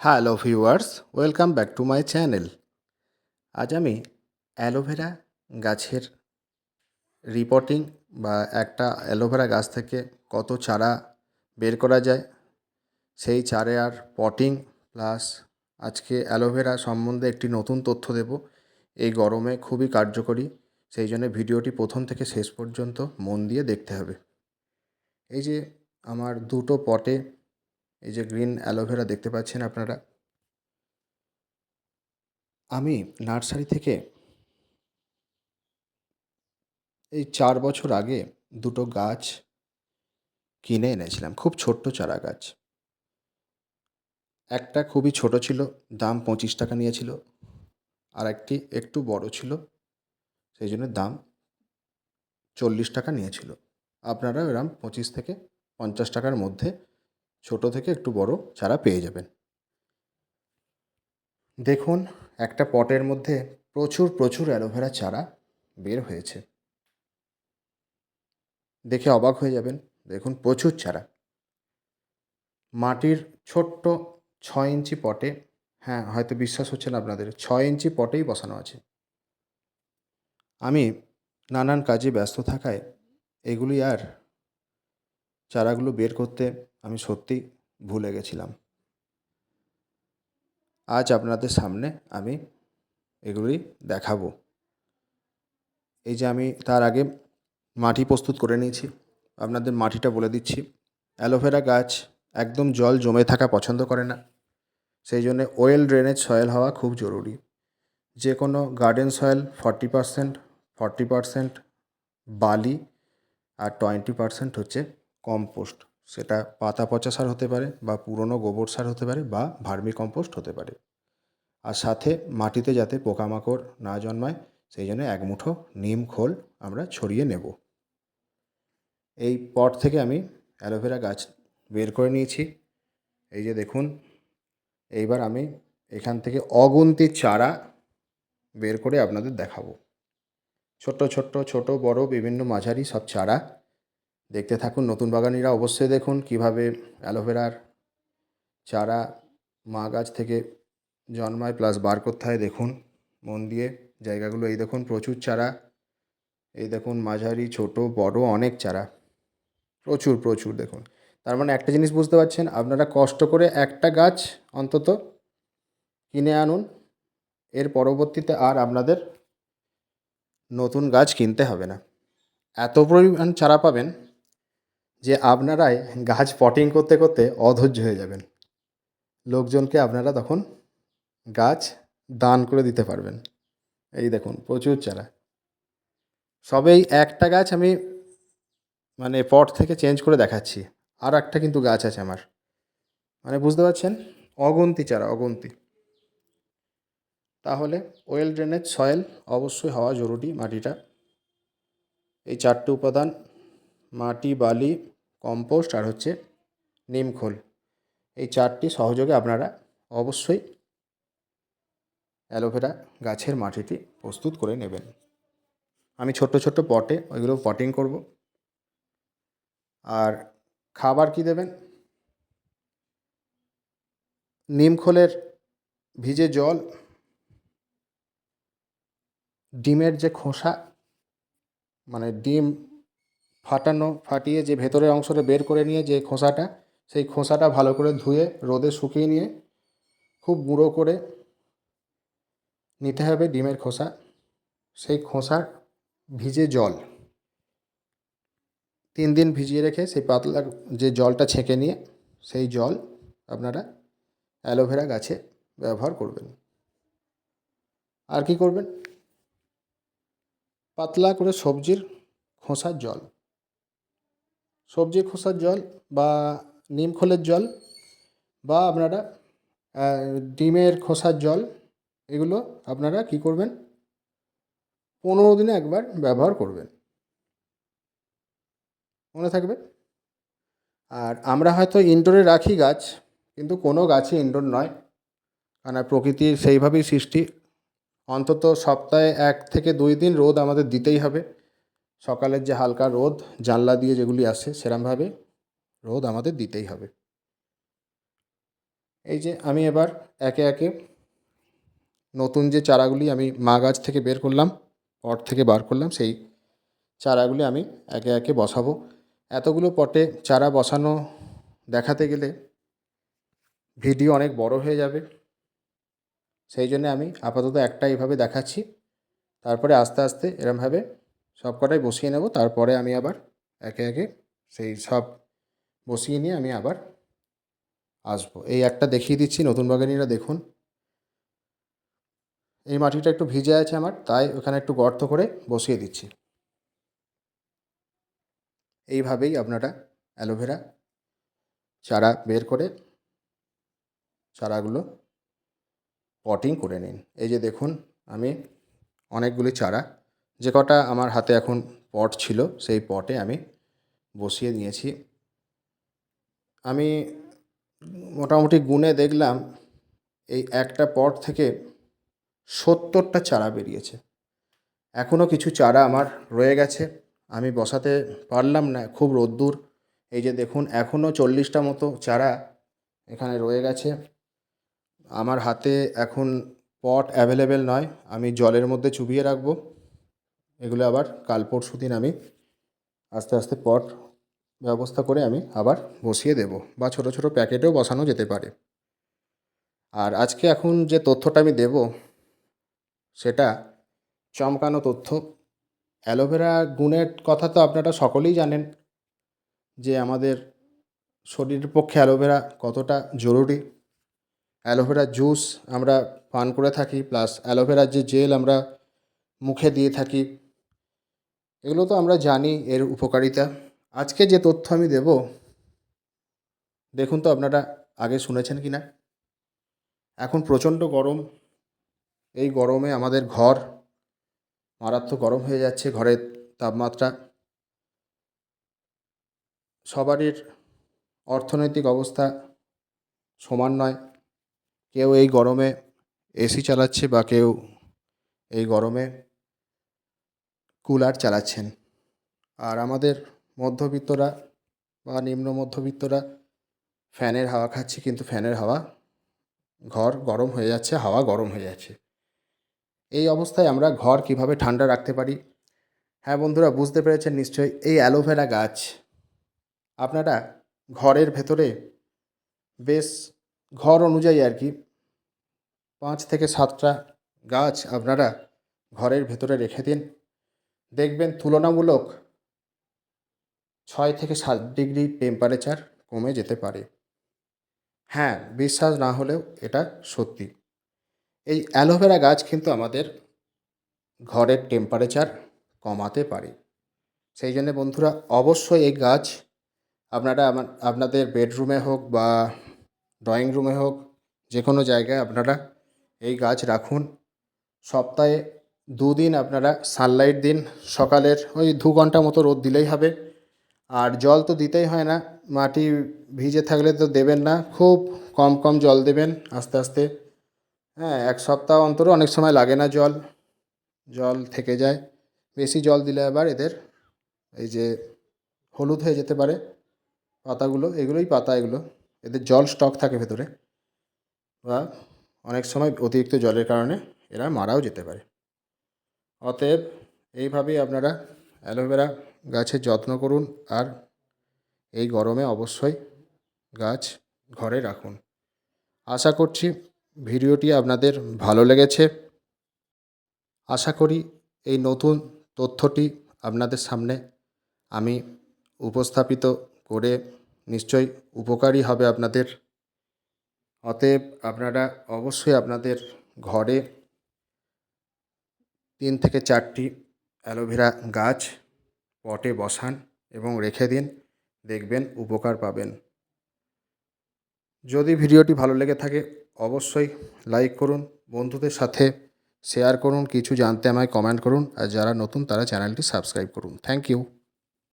Hello viewers welcome back to my channel আজ আমি aloe vera গাছের রিপোর্টিং বা একটা অ্যালোভেরা গাছ থেকে কত চারা বের করা যায়, সেই চারার পটিং প্লাস আজকে অ্যালোভেরা সম্বন্ধে একটি নতুন তথ্য দেব। এই গরমে খুবই কার্যকরী, সেই জন্য ভিডিওটি প্রথম থেকে শেষ পর্যন্ত মন দিয়ে দেখতে হবে। এই যে আমার দুটো পটে এই যে গ্রিন অ্যালোভেরা দেখতে পাচ্ছেন আপনারা? আমি নার্সারি থেকে এই চার বছর আগে দুটো গাছ কিনে এনেছিলাম, খুব ছোট্ট চারা গাছ। একটা খুবই ছোট ছিল, দাম পঁচিশ টাকা নিয়েছিল, আর একটি একটু বড় ছিল, সেই জন্য দাম চল্লিশ টাকা নিয়েছিল। আপনারা এরম পঁচিশ থেকে পঞ্চাশ টাকার মধ্যে ছোট থেকে একটু বড় চারা পেয়ে যাবেন। দেখুন, একটা পটের মধ্যে প্রচুর প্রচুর অ্যালোভেরা চারা বের হয়েছে। দেখে অবাক হয়ে যাবেন। দেখুন, প্রচুর চারা। মাটির ছোট্ট ছয় ইঞ্চি পটে হ্যাঁ হয়তো বিশ্বাস হচ্ছে না আপনাদের, ছয় ইঞ্চি পটেই বসানো আছে। আমি নানান কাজে ব্যস্ত থাকায় এগুলি আর চারাগুলো বের করতে আমি সত্যি ভুলে গেছিলাম। আজ আপনাদের সামনে আমি এগুলি দেখাবো। এই যে আমি তার আগে মাটি প্রস্তুত করে নিয়েছি। আপনাদের মাটিটা বলে দিচ্ছি। অ্যালোভেরা গাছ একদম জল জমে থাকা পছন্দ করে না। সেই জন্যে ওয়েল ড্রেনেজ সয়েল হওয়া খুব জরুরি। যে কোনো garden soil forty percent forty percent বালি আর টোয়েন্টি পারসেন্ট হচ্ছে কম্পোস্ট। সেটা পাতা পচা সার হতে পারে বা পুরনো গোবর সার হতে পারে বা ভার্মি কম্পোস্ট হতে পারে। আর সাথে মাটিতে যাতে পোকামাকড় না জন্মায়, সেই জন্য এক মুঠো নিম খোল আমরা ছড়িয়ে নেব। এই পট থেকে আমি অ্যালোভেরা গাছ বের করে নিয়েছি। এই যে দেখুন, এইবার আমি এখান থেকে অগুন্তি চারা বের করে আপনাদের দেখাবো। ছোট্ট ছোট্ট, ছোট, বড়, বিভিন্ন মাঝারি সব চারা দেখতে থাকুন, নতুন বাগানিরা অবশ্যই দেখুন কীভাবে অ্যালোভেরার চারা মা গাছ থেকে জন্মায় প্লাস বার করতে হয় দেখুন, মন দিয়ে জায়গাগুলো, এই দেখুন প্রচুর চারা, এই দেখুন মাঝারি, ছোট, বড় অনেক চারা, প্রচুর প্রচুর দেখুন। তার মানে একটা জিনিস বুঝতে পারছেন, আপনারা কষ্ট করে একটা গাছ অন্তত কিনে আনুন, এর পরবর্তীতে আর আপনাদের নতুন গাছ কিনতে হবে না। এত পরিমাণ চারা পাবেন যে আপনারাই গাছ পটিং করতে করতে অধৈর্য হয়ে যাবেন। লোকজনকে আপনারা তখন গাছ দান করে দিতে পারবেন। এই দেখুন, প্রচুর চারা। সবেই একটা গাছ আমি মানে পট থেকে চেঞ্জ করে দেখাচ্ছি। আর একটা কিন্তু গাছ আছে আমার। মানে বুঝতে পারছেন? অগুন্তি চারা, অগুন্তি। তাহলে ওয়েল ড্রেনেজ সয়েল অবশ্যই হওয়া জরুরি মাটিটা। এই চারটে উপাদান, মাটি, বালি কম্পোস্ট আর হচ্ছে নিমখোল এই চারটি সহযোগে আপনারা অবশ্যই অ্যালোভেরা গাছের মাটিটি প্রস্তুত করে নেবেন। আমি ছোট্ট ছোট্ট পটে ওইগুলো পটিং করব। আর খাবার কি দেবেন? নিমখোলের ভিজে জল, ডিমের যে খোসা মানে ডিম ফাটানো, ফাটিয়ে যে ভেতরের অংশটা বের করে নিয়ে যে খোসাটা, সেই খোসাটা ভালো করে ধুয়ে, রোদে শুকিয়ে নিয়ে খুব গুঁড়ো করে নিতে হবে ডিমের খোসা। সেই খোসার ভিজে জল। তিন দিন ভিজিয়ে রেখে সেই পাতলা যে জলটা ছেঁকে নিয়ে, সেই জল আপনারা অ্যালোভেরা গাছে ব্যবহার করবেন। আর কি করবেন? পাতলা করে সবজির খোসার জল। সবজির খোসার জল বা নিম খোলের জল বা আপনারা ডিমের খোসার জল, এগুলো আপনারা কি করবেন? পনেরো দিনে একবার ব্যবহার করবেন। মনে থাকবে? আর আমরা হয়তো ইনডোরে রাখি গাছ, কিন্তু কোনো গাছই ইনডোর নয়। কারণ প্রকৃতির সেইভাবেই সৃষ্টি। অন্তত সপ্তাহে এক থেকে দুই দিন রোদ আমাদের দিতেই হবে। সকালের যে হালকা রোদ, জানলা দিয়ে যেগুলি আসে সেরমভাবে রোদ আমাদের দিতেই হবে। এই যে আমি এবার একে একে নতুন যে চারাগুলি আমি মা গাছ থেকে বের করলাম, পট থেকে বার করলাম, সেই চারাগুলি আমি একে একে বসাবো। এতগুলো পটে চারা বসানো দেখাতে গেলে ভিডিও অনেক বড় হয়ে যাবে। সেই জন্য আমি আপাতত একটা এইভাবে দেখাচ্ছি। তারপরে আস্তে আস্তে এরমভাবে সব কটাই বসিয়ে নেব। তারপরে আমি আবার একে একে সেই সব বসিয়ে নিয়ে আমি আবার আসব। এই একটা দেখিয়ে দিচ্ছি, নতুন বাগানিরা দেখুন। এই মাটিটা একটু ভিজে আছে আমার, তাই ওখানে একটু গর্ত করে বসিয়ে দিচ্ছি। এইভাবেই আপনারা অ্যালোভেরা চারা বের করে চারাগুলো পটিং করে নিন। এই যে দেখুন, আমি অনেকগুলি চারা যে কটা আমার হাতে এখন পট ছিল, সেই পটে আমি বসিয়ে নিয়েছি আমি মোটামুটি গুনে দেখলাম, এই একটা পট থেকে সত্তরটা চারা বেরিয়েছে। এখনও কিছু চারা আমার রয়ে গেছে। আমি বসাতে পারলাম না, খুব রোদ্দুর। এই যে দেখুন এখনও চল্লিশটা মতো চারা এখানে রয়ে গেছে। আমার হাতে এখন পট অ্যাভেলেবেল নয়, আমি জলের মধ্যে চুবিয়ে রাখব। এগুলো আবার কাল পরশু দিন আমি আস্তে আস্তে পট ব্যবস্থা করে আমি আবার বসিয়ে দেব বা ছোট ছোট প্যাকেটেও বসানো যেতে পারে। আর আজকে এখন যে তথ্যটা আমি দেব, সেটা চমকানো তথ্য। অ্যালোভেরা গুণের কথা তো আপনারা সকলেই জানেন যে আমাদের শরীরের পক্ষে অ্যালোভেরা কতটা জরুরি। অ্যালোভেরা জুস আমরা পান করে থাকি, প্লাস অ্যালোভেরার যে জেল আমরা মুখে দিয়ে থাকি এগুলো তো আমরা জানি এর উপকারিতা। আজকে যে তথ্য আমি দেব, দেখুন তো আপনারা আগে শুনেছেন কি না এখন প্রচণ্ড গরম। এই গরমে আমাদের ঘর মারাত্মক গরম হয়ে যাচ্ছে, ঘরের তাপমাত্রা। সবারই অর্থনৈতিক অবস্থা সমান নয়। কেউ এই গরমে এসি চালাচ্ছে বা কেউ এই গরমে কুলার চালাচ্ছেন। আর আমাদের মধ্যবিত্তরা বা নিম্ন মধ্যবিত্তরা ফ্যানের হাওয়া খাচ্ছি, কিন্তু ফ্যানের হাওয়া ঘর গরম হয়ে যাচ্ছে, হাওয়া গরম হয়ে যাচ্ছে। এই অবস্থায় আমরা ঘর কীভাবে ঠান্ডা রাখতে পারি? হ্যাঁ বন্ধুরা, বুঝতে পেরেছেন নিশ্চয়ই, এই অ্যালোভেরা গাছ আপনারা ঘরের ভেতরে বেশ ঘর অনুযায়ী আর কি পাঁচ থেকে সাতটা গাছ আপনারা ঘরের ভেতরে রেখে দিন। দেখবেন তুলনামূলক ছয় থেকে সাত ডিগ্রি টেম্পারেচার কমে যেতে পারে। হ্যাঁ বিশ্বাস না হলেও এটা সত্যি। এই অ্যালোভেরা গাছ কিন্তু আমাদের ঘরের টেম্পারেচার কমাতে পারে। সেই জন্য বন্ধুরা, অবশ্যই এই গাছ আপনারা আপনাদের বেডরুমে হোক বা ড্রয়িং রুমে হোক যে কোনো জায়গায় আপনারা এই গাছ রাখুন। সপ্তাহে দুদিন আপনারা সানলাইট দিন। সকালের ওই দু ঘণ্টা মতো রোদ দিলেই হবে। আর জল তো দিতেই হয় না। মাটি ভিজে থাকলে তো দেবেন না। খুব কম কম জল দেবেন আস্তে আস্তে। হ্যাঁ এক সপ্তাহ অন্তরও অনেক সময় লাগে না জল। জল থেকে যায়। বেশি জল দিলে আবার এদের এই যে হলুদ হয়ে যেতে পারে। পাতাগুলো, এগুলোই পাতা এগুলো। এদের জল স্টক থাকে ভেতরে। বা অনেক সময় অতিরিক্ত জলের কারণে এরা মারাও যেতে পারে। অতএব এইভাবেই আপনারা অ্যালোভেরা গাছের যত্ন করুন আর এই গরমে অবশ্যই গাছ ঘরে রাখুন। আশা করছি ভিডিওটি আপনাদের ভালো লেগেছে। আশা করি এই নতুন তথ্যটি আপনাদের সামনে আমি উপস্থাপিত করে নিশ্চয়ই উপকারী হবে আপনাদের। অতএব আপনারা অবশ্যই আপনাদের ঘরে তিন থেকে চারটি অ্যালোভেরা গাছ পটে বসান এবং রেখে দিন, দেখবেন উপকার পাবেন। যদি ভিডিওটি ভালো লেগে থাকে, অবশ্যই লাইক করুন, বন্ধুদের সাথে শেয়ার করুন, কিছু জানতে আমায় কমেন্ট করুন, আর যারা নতুন, তারা চ্যানেলটি সাবস্ক্রাইব করুন। Thank you.